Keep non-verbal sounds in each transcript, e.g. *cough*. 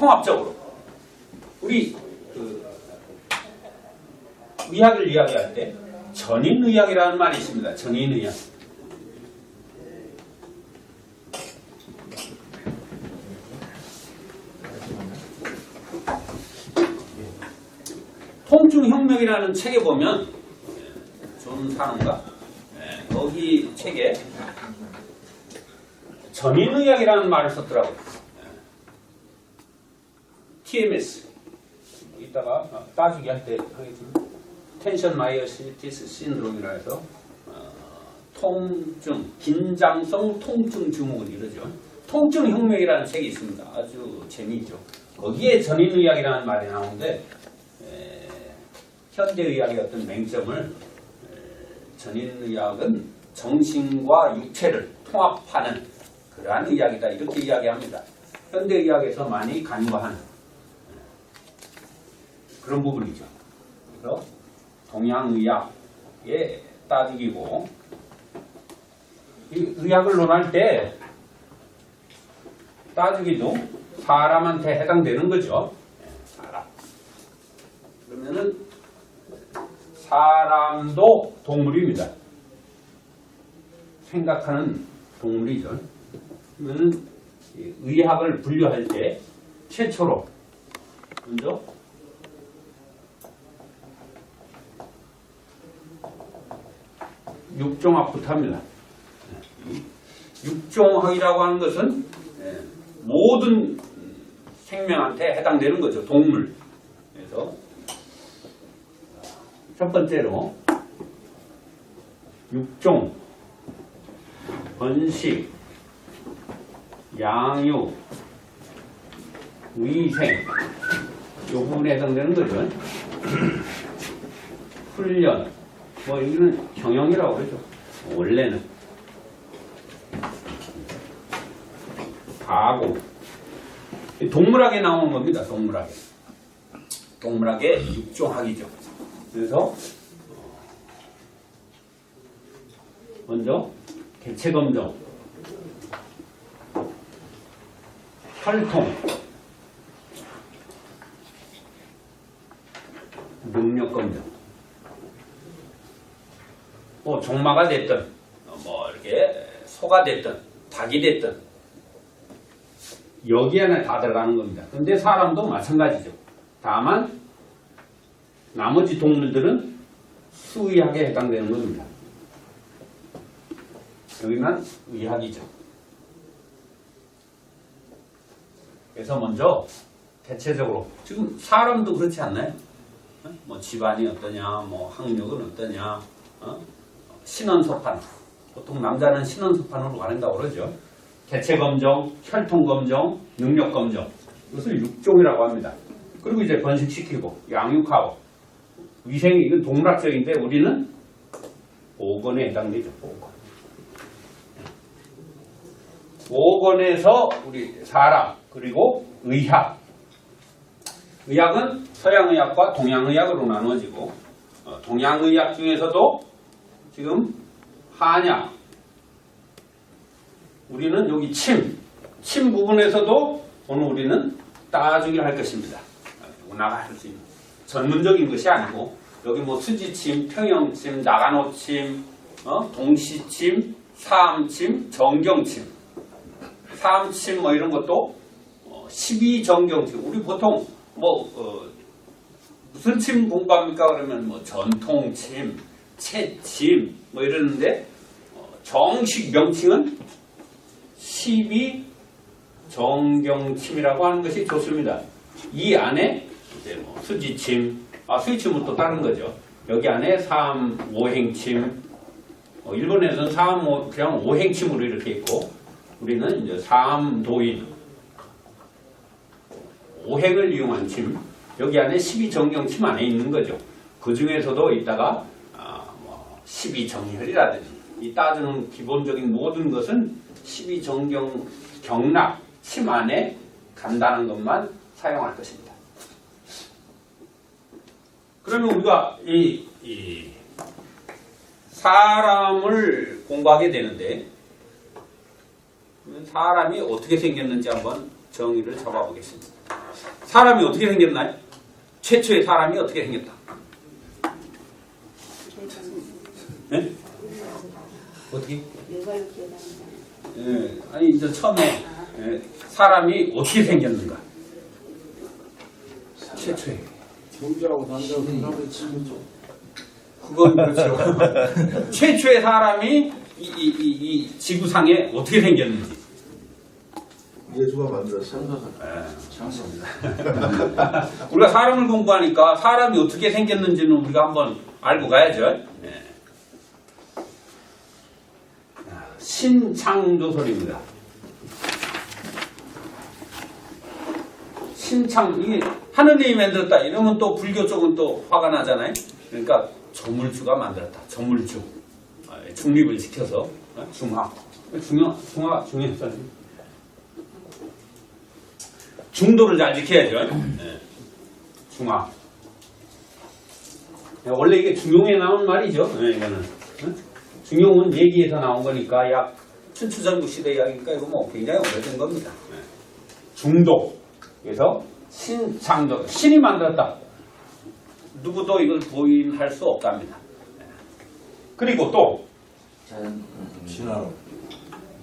통합적으로 우리 그 의학을 이야기할 때 전인의학이라는 말이 있습니다. 전인의학. 통증혁명이라는 책에 보면 존 사는가 예, 거기 책에 전인의학이라는 말을 썼더라고요. 예. TMS 이따가 따지기 할때 하겠지만 텐션 마이어시티스 신드롬이라 해서 어, 통증, 긴장성 통증 증후군 이러죠. 통증 혁명이라는 책이 있습니다. 아주 재미있죠. 거기에 전인의학이라는 말이 나오는데 에, 현대의학의 어떤 맹점을 에, 전인의학은 정신과 육체를 통합하는 그러한 의학이다 이렇게 이야기합니다. 현대의학에서 많이 간과하는 그런 부분이죠. 그래서 동양의학의 따지기고 이 의학을 논할 때 따지기도 사람한테 해당되는 거죠. 예, 사람. 그러면은 사람도 동물입니다. 생각하는 동물이죠. 그러면은 이 의학을 분류할 때 최초로 먼저 육종학부터 합니다. 이 육종학이라고 하는 것은 예, 모든 생명한테 해당되는 거죠. 동물. 그래서 첫 번째로 육종, 번식, 양육, 위생 이 부분에 해당되는 거죠. *clears throat* 훈련, 뭐 이거는 경영이라고 그러죠. 원래는 가공 동물학에 나오는 겁니다. 동물학에 동물학의 육종학이죠. 그래서 먼저 개체 검정, 혈통, 능력 검정. 뭐 종마가 됐든 어, 뭐 이렇게 소가 됐든 닭이 됐든 여기 안에 다 들어가는 겁니다. 근데 사람도 마찬가지죠. 다만 나머지 동물들은 수의학에 해당되는 겁니다. 여기는 의학이죠. 그래서 먼저 대체적으로 지금 사람도 그렇지 않나요? 어? 뭐 집안이 어떠냐, 뭐 학력은 어떠냐, 어? 신원소판. 보통 남자는 신원소판으로 가는다고 그러죠. 개체 검정, 혈통 검정, 능력 검정. 이것을 육종이라고 합니다. 그리고 이제 번식시키고 양육하고 위생이 이건 동물학적인데 우리는 보건에 해당되죠. 보건. 보건에서 우리 사람 그리고 의학. 의학은 서양의학과 동양의학으로 나누어지고 어, 동양의학 중에서도 지금 한약 우리는 여기 침, 침 부분에서도 오늘 우리는 따주기를 할 것입니다. 나갈 수 있는 전문적인 것이 아니고 여기 뭐 수지침, 평형침, 나간호침, 어? 동시침, 사암침, 정경침, 사암침 뭐 이런 것도 어, 12정경침. 우리 보통 뭐 어, 무슨 침 공부합니까? 그러면 뭐 전통침, 채침 뭐 이러는데 어, 정식 명칭은 12 정경침이라고 하는 것이 좋습니다. 이 안에 이제 뭐 수지침, 아 수지침은 또 다른 거죠. 여기 안에 삼 오행침, 어, 일본에서는 삼 오, 그냥 오행침으로 이렇게 있고 우리는 이제 삼도인 오행을 이용한 침, 여기 안에 12정경침 안에 있는 거죠. 그 중에서도 이따가 아, 뭐 12정혈이라든지 이 따지는 기본적인 모든 것은 12정경 경락 침 안에 간다는 것만 사용할 것입니다. 그러면 우리가 이, 이 사람을 공부하게 되는데 사람이 어떻게 생겼는지 한번 정의를 잡아보겠습니다. 사람이 어떻게 생겼나요? 최초의 사람이 어떻게 생겼다? 네? 어떻게? 예, 아니 이제 처음에 예, 사람이 어떻게 생겼는가? 최초에 경주하고 단자고 그다음에 치면 좀 그건 그렇죠. *laughs* 최초의 사람이 이, 이, 이, 이 지구상에 어떻게 생겼는지. 예수가 만들었어. 예. *laughs* 우리가 사람을 공부하니까 사람이 어떻게 생겼는지는 우리가 한번 알고 가야죠. 예. 자, 신창조설입니다. 신창 이게 하느님이 만들었다 이러면 또 불교 쪽은 또 화가 나잖아요. 그러니까 조물주가 만들었다. 조물주 아, 중립을 지켜서 어, 중화 중화 중화 중요했잖아요. 중도를 잘 지켜야죠. 네. 중화. 네, 원래 이게 중용에 나온 말이죠. 네, 이거는. 응? 중용은 얘기에서 나온 거니까 약 춘추전국 시대 이야기니까 이거 뭐 굉장히 오래된 겁니다. 네. 중도. 그래서 신창조. 신이 만들었다. 누구도 이걸 부인할 수 없답니다. 네. 그리고 또 진화론.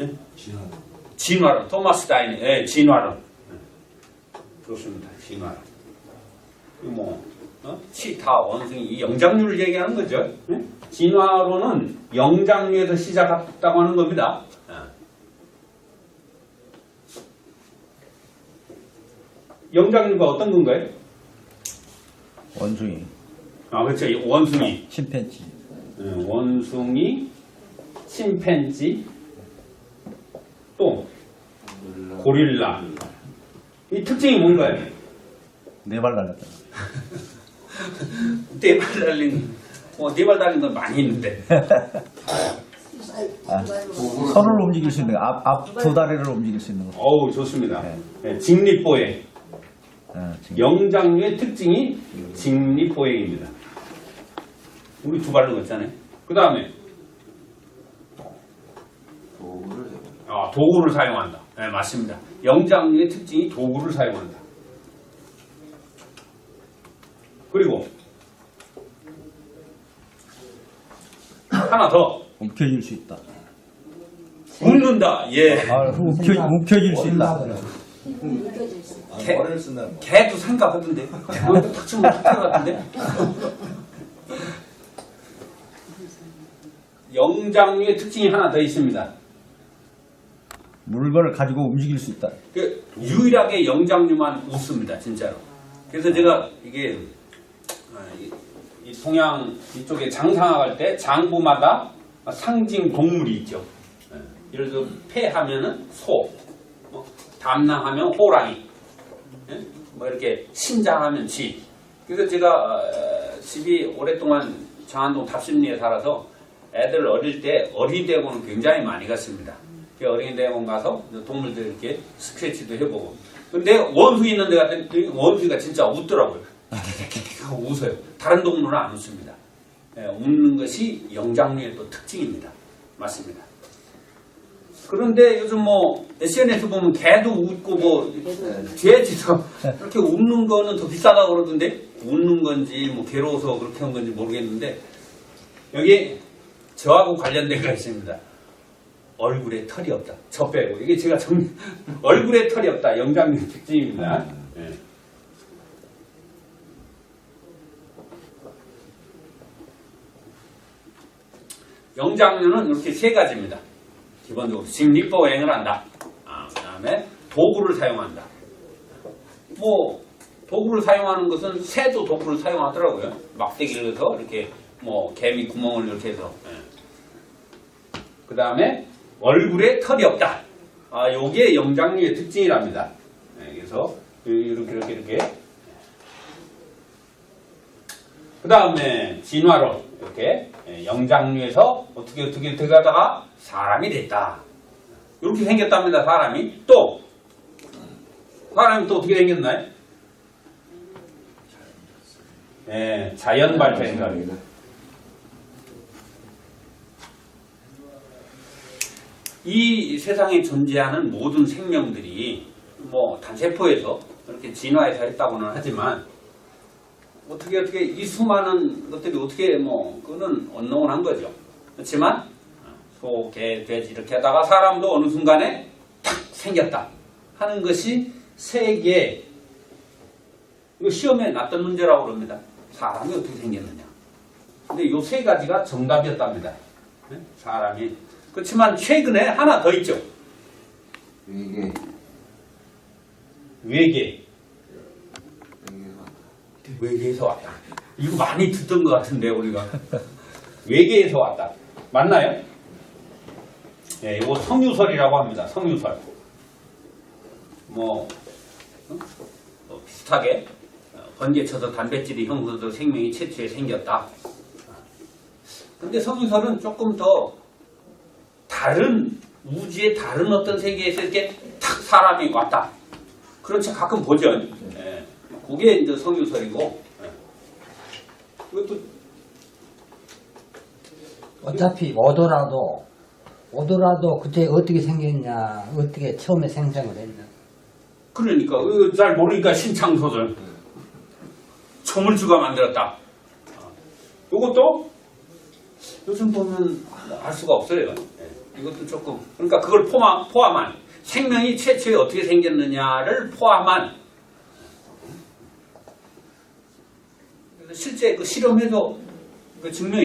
예? 진화론. 진화론. 토마스 다인, 예, 진화론. 네. 그렇습니다. 진화론. 뭐, 어? 치타, 원숭이, 이 영장류를 얘기하는 거죠. 예? 진화론은 영장류에서 시작했다고 하는 겁니다. 예. 영장류가 어떤 건가요? 원숭이, 아, 그렇죠. 이 원숭이. 침팬지, 예, 원숭이, 침팬지, 또 고릴라. 이 특징이 뭔가요? 네발 달렸다. *laughs* *laughs* 네발 달린, 뭐, 네발 달린 건 많이 있는데. 아, 손을 움직일 수 있는 거, 앞, 앞 두 다리를 움직일 수 있는 거. 어우, 좋습니다. 예, 직립보행. 아, 지금. 영장류의 특징이 직립보행입니다. 우리 두 발로 걷잖아요. 그 다음에, 도구를 아, 도구를 사용한다. 네, 맞습니다. 영장류의 특징이 도구를 사용한다. 그리고, 하나 더. 움켜질 수 있다. 웃는다. 예. 아, 움켜, 움켜질 수 있다. 있어. 개-. 개도 생각하던데. 그것도 탁 치면 탁 같은데. *laughs* 영장류의 특징이 하나 더 있습니다. 물건을 가지고 움직일 수 있다. 그 유일하게 영장류만 웃습니다, 진짜로. 그래서 제가 이게 아, 이- 이 동양 이쪽에 장상화 갈때 장부마다 상징 동물이 있죠. 예. 예를 들어 폐하면은 소, 뭐, 담낭하면 호랑이, 예? 뭐 이렇게 신장하면 쥐. 그래서 제가 어, 집이 오랫동안 장안동 답심리에 살아서 애들 어릴 때 어린이대공을 굉장히 많이 갔습니다. 그 어린이대공 가서 동물들 이렇게 스크래치도 해보고. 근데 원숭이 있는 데 갔더니 원숭이가 진짜 웃더라고요. 하고 웃어요. 다른 동물은 안 웃습니다. 예, 웃는 것이 영장류의 또 특징입니다. 맞습니다. 그런데 요즘 뭐 SNS 보면 개도 웃고 뭐 돼지도 이렇게 웃는 거는 더 비싸다고 그러던데 웃는 건지 뭐 괴로워서 그렇게 한 건지 모르겠는데 여기 저하고 관련된 거 있습니다. 얼굴에 털이 없다. 저 빼고 이게 제가 정 *laughs* 얼굴에 털이 없다. 영장류 특징입니다. 예. 영장류는 이렇게 세 가지입니다. 기본적으로 직립보행을 한다. 아, 그 다음에 도구를 사용한다. 뭐 도구를 사용하는 것은 새도 도구를 사용하더라고요. 막대기를 해서 이렇게 뭐 개미 구멍을 이렇게 해서. 그 다음에 얼굴에 털이 없다. 아, 요게 영장류의 특징이랍니다. 네, 그래서 이렇게 이렇게 이렇게. 그 다음에 진화론 이렇게 예, 영장류에서 어떻게 어떻게 들어가다가 사람이 됐다. 이렇게 생겼답니다. 사람이 또 사람이 또 어떻게 생겼나요? 예, 자연 발생입니다. 이 세상에 존재하는 모든 생명들이 뭐 단세포에서 이렇게 진화해서 했다고는 하지만 어떻게 어떻게 이 수많은 것들이 어떻게 뭐 그거는 언론한 거죠. 그렇지만 소, 개, 돼지 이렇게 하다가 사람도 어느 순간에 탁 생겼다 하는 것이 세계 이거 시험에 났던 문제라고 그럽니다. 사람이 어떻게 생겼느냐. 근데 이 세 가지가 정답이었답니다. 네? 사람이 그렇지만 최근에 하나 더 있죠. 외계 이게 외계에서 왔다. 이거 많이 듣던 것 같은데 우리가 외계에서 왔다. 맞나요? 예, 이거 성유설이라고 합니다. 성유설. 뭐 어? 어, 비슷하게 어, 번개쳐서 단백질이 형성돼서 생명이 최초에 생겼다. 근데 성유설은 조금 더 다른 우주의 다른 어떤 세계에서 이렇게 탁 사람이 왔다. 책 가끔 보죠. 예. 그게 이제 성유설이고. 예. 그것도 어차피 오더라도 오더라도 그때 어떻게 생겼냐 어떻게 처음에 생성을 했냐 그러니까 잘 모르니까 신창소설. 초물주가 만들었다. 이것도 요즘 보면 알 수가 없어요. 예. 이것도 조금 그러니까 그걸 포함, 포함한 생명이 최초에 어떻게 생겼느냐를 포함한 실제 그 실험해서 그 증명이